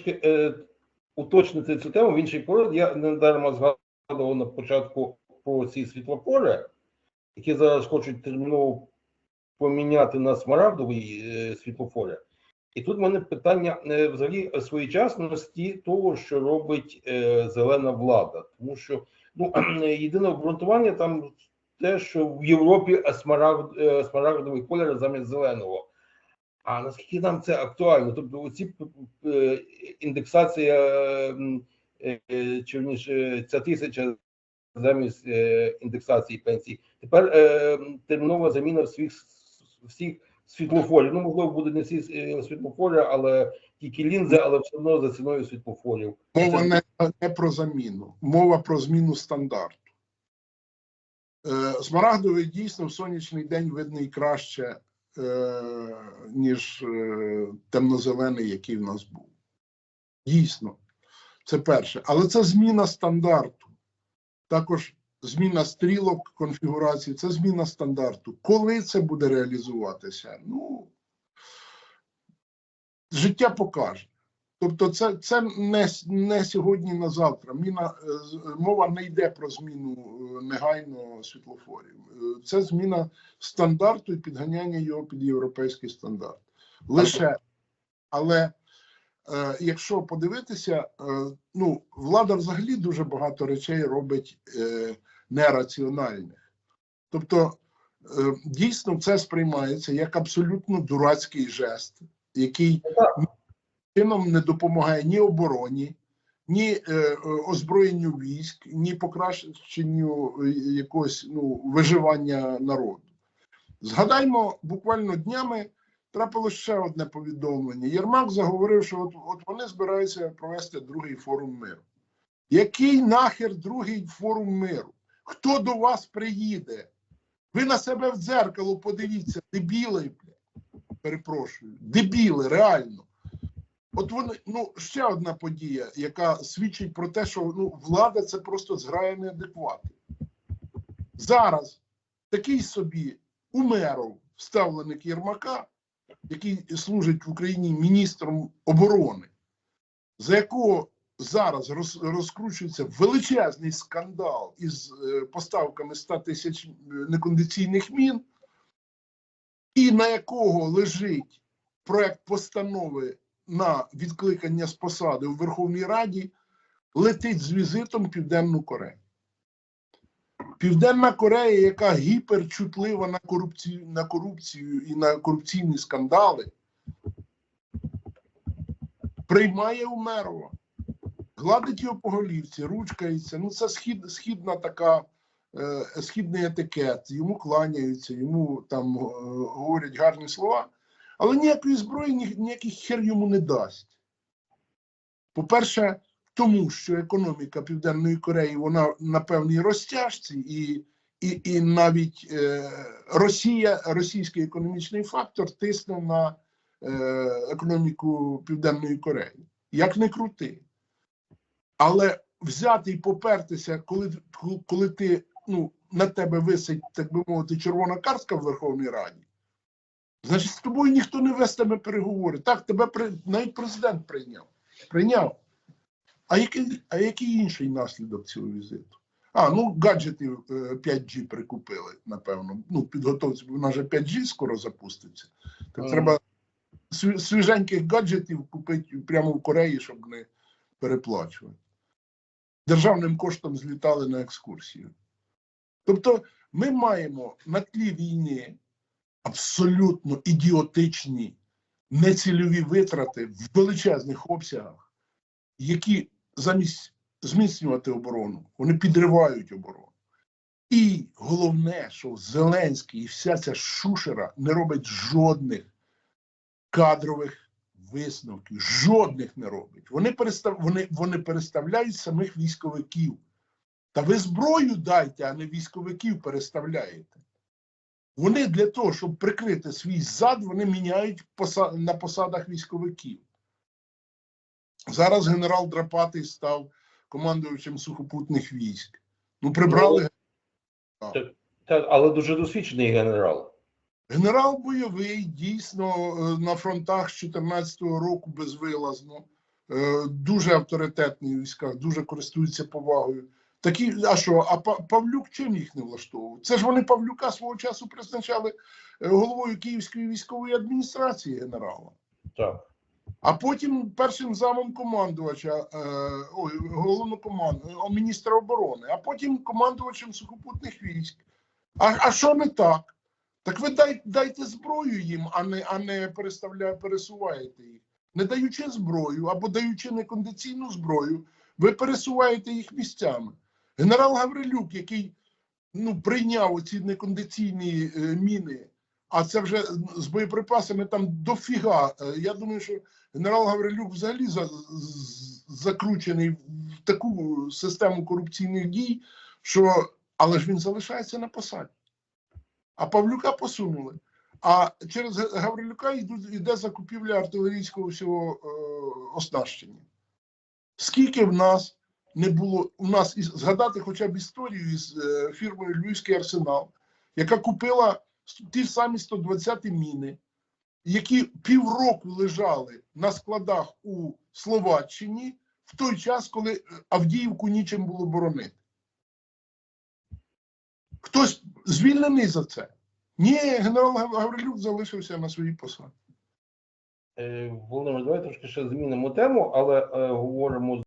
трошки е, уточнити цю тему в інший поряд. Я не дарма згадував на початку про ці світлофори, які зараз хочуть терміново поміняти на смарагдові е, світлофори. І тут в мене питання е, взагалі своєчасності того, що робить е, зелена влада. Тому що ну, єдине обґрунтування там те, що в Європі смарагд, е, смарагдовий колір замість зеленого. А наскільки нам це актуально? Тобто, оці е, індексація е, е, чи вірніше, ця тисяча замість е, індексації пенсій. Тепер е, термінова заміна всіх всіх світлофорів. Ну, можливо, буде не всі е, світлофори, але тільки лінзи, але все одно за ціною світлофорів. Мова не, не про заміну, мова про зміну стандарту. Е, Смарагдовий дійсно в сонячний день видний краще, е, ніж е, темнозелений, який в нас був. Дійсно, це перше. Але це зміна стандарту. Також зміна стрілок конфігурації, це зміна стандарту. Коли це буде реалізуватися? Ну, життя покаже. Тобто, це, це не, не сьогодні на завтра. Міна, е, мова не йде про зміну е, негайно світлофорів. Е, Це зміна стандарту і підганяння його під європейський стандарт. Лише, але е, якщо подивитися, е, ну, влада взагалі дуже багато речей робить е, нераціональних. Тобто, е, дійсно, це сприймається як абсолютно дурацький жест, який чином не допомагає ні обороні, ні е, е, озброєнню військ, ні покращенню е, якогось ну, виживання народу. Згадаймо, буквально днями трапилось ще одне повідомлення. Єрмак заговорив, що от, от вони збираються провести другий форум миру. Який нахер другий форум миру? Хто до вас приїде? Ви на себе в дзеркало подивіться, дебіли, перепрошую, дебіли, реально. От вони, ну, ще одна подія, яка свідчить про те, що ну, влада це просто зграє неадекватів. Зараз такий собі Умеров, ставленик Єрмака, який служить в Україні міністром оборони, за якого зараз роз, розкручується величезний скандал із е, поставками 100 тисяч е, некондиційних мін, і на якого лежить проект постанови на відкликання з посади у Верховній Раді, летить з візитом Південну Корею. Південна Корея, яка гіперчутлива на корупцію, на корупцію і на корупційні скандали, приймає Умерова, гладить його по голівці, ручкається. Ну, це схід, східна така, е, східний етикет. Йому кланяються, йому там е, говорять гарні слова, але ніякої зброї, ні, ніяких хер йому не дасть. По-перше, тому що економіка Південної Кореї вона на певній розтяжці, і, і, і навіть е, Росія, російський економічний фактор тисне на е, економіку Південної Кореї. Як не крути. Але взяти і попертися, коли, коли ти ну, на тебе висить, так би мовити, червона картка в Верховній Раді, значить, з тобою ніхто не вестиме переговори. Так, тебе при, навіть президент прийняв. Прийняв. А який, а який інший наслідок цього візиту? А, ну гаджетів е, 5G прикупили, напевно. Ну, підготовці, бо в нас же 5G скоро запуститься. Так Ага. треба свіженьких гаджетів купити прямо в Кореї, щоб не переплачувати. Державним коштом злітали на екскурсію. Тобто, ми маємо на тлі війни абсолютно ідіотичні нецільові витрати в величезних обсягах, які замість зміцнювати оборону, вони підривають оборону. І головне, що Зеленський і вся ця шушера не робить жодних кадрових висновків, жодних не робить. Вони, перестав, вони, вони переставляють самих військовиків. Та ви зброю дайте, а не військовиків переставляєте. Вони для того, щоб прикрити свій зад, вони міняють поса- на посадах військовиків. Зараз генерал Драпатий став командувачем сухопутних військ. Ну, прибрали Так, але дуже досвідчений генерал. Генерал бойовий дійсно е, на фронтах з 14-го року безвилазно. е, дуже авторитетний у військах, дуже користуються повагою. Такі, а що, а Па- Павлюк чим їх не влаштовував? Це ж вони Павлюка свого часу призначали е, головою Київської військової адміністрації генерала. Так. А потім першим замом командувача, е, ой, головнокомандувача, міністра оборони, а потім командувачем сухопутних військ. А, а що не так? Так ви дай, дайте зброю їм, а не, а не пересуваєте їх. Не даючи зброю або даючи некондиційну зброю, ви пересуваєте їх місцями. Генерал Гаврилюк, який ну, прийняв оці некондиційні е, міни, а це вже з боєприпасами там дофіга. Е, Я думаю, що генерал Гаврилюк взагалі за, закручений в таку систему корупційних дій, що але ж він залишається на посаді. А Павлюка посунули. А через Гаврилюка йде закупівля артилерійського всього е, оснащення. Скільки в нас не було, у нас і згадати хоча б історію із е, фірмою Львівський арсенал, яка купила ті самі 120 міни, які півроку лежали на складах у Словаччині в той час, коли е, Авдіївку нічим було боронити. Хтось звільнений за це? Ні, генерал Гаврилюк залишився на своїй посаді. Е, Володимир, давай трошки ще змінимо тему, але е, говоримо